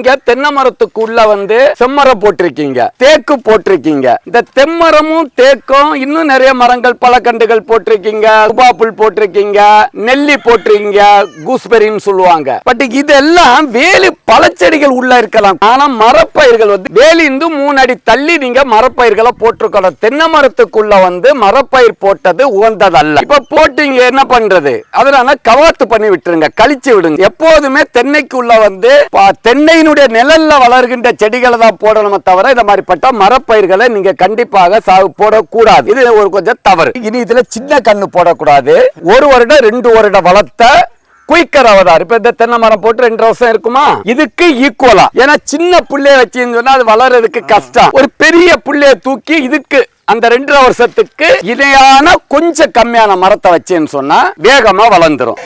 நீங்க தென்னை மரத்துக்குள்ள வந்து செம்மரம் போட்டிருக்கீங்க தேக்கு போட்டிருக்கீங்க. இந்த தெம்மரமும் தேக்கும் இன்னும் நிறைய மரங்கள் பழக்கண்டுகள் போட்டிருக்கீங்க உபாப்புல் போட்டிருக்கீங்க நெல்லி போட்டிருக்கீங்க கூஸ்பெரின்னு சொல்லுவாங்க. பட் இதெல்லாம் வேலி பழச்செடிகள் உள்ள இருக்கலாம். ஆனா மரப்பயிர்கள் வந்து வேலிந்து மூணு அடி தள்ளி நீங்க மரப்பயிர்களை போட்டிருக்கணும். தென்னை மரத்துக்குள்ள வந்து மரப்பயிர் போட்டது உகந்ததல்ல. இப்ப போட்டீங்க என்ன பண்றது? அதனால கவாத்து பண்ணி விட்டுருங்க கழிச்சு விடுங்க. எப்போதுமே தென்னைக்குள்ள வந்து தென்னைன்னு தென்னையினுடைய நிழல்ல வளர்கின்ற செடிகளை தான் போடணுமே தவிர இந்த மாதிரிப்பட்ட மரப்பயிர்களை நீங்கள் கண்டிப்பாக சாகு போடக்கூடாது. இது ஒரு கொஞ்சம் தவறு. இனி இதில் சின்ன கண்ணு போடக்கூடாது. ஒரு வருடம் ரெண்டு வருடம் வளர்த்த குயிக்கர் அவதார். இப்ப இந்த தென்னை மரம் போட்டு ரெண்டு வருஷம் இருக்குமா? இதுக்கு ஈக்குவலா ஏன்னா சின்ன புள்ளைய வச்சுன்னு சொன்னா அது வளர்றதுக்கு கஷ்டம். ஒரு பெரிய புள்ளைய தூக்கி இதுக்கு அந்த ரெண்டரை வருஷத்துக்கு இணையான கொஞ்சம் கம்மியான மரத்தை வச்சேன்னு சொன்னா வேகமா வளர்ந்துரும்.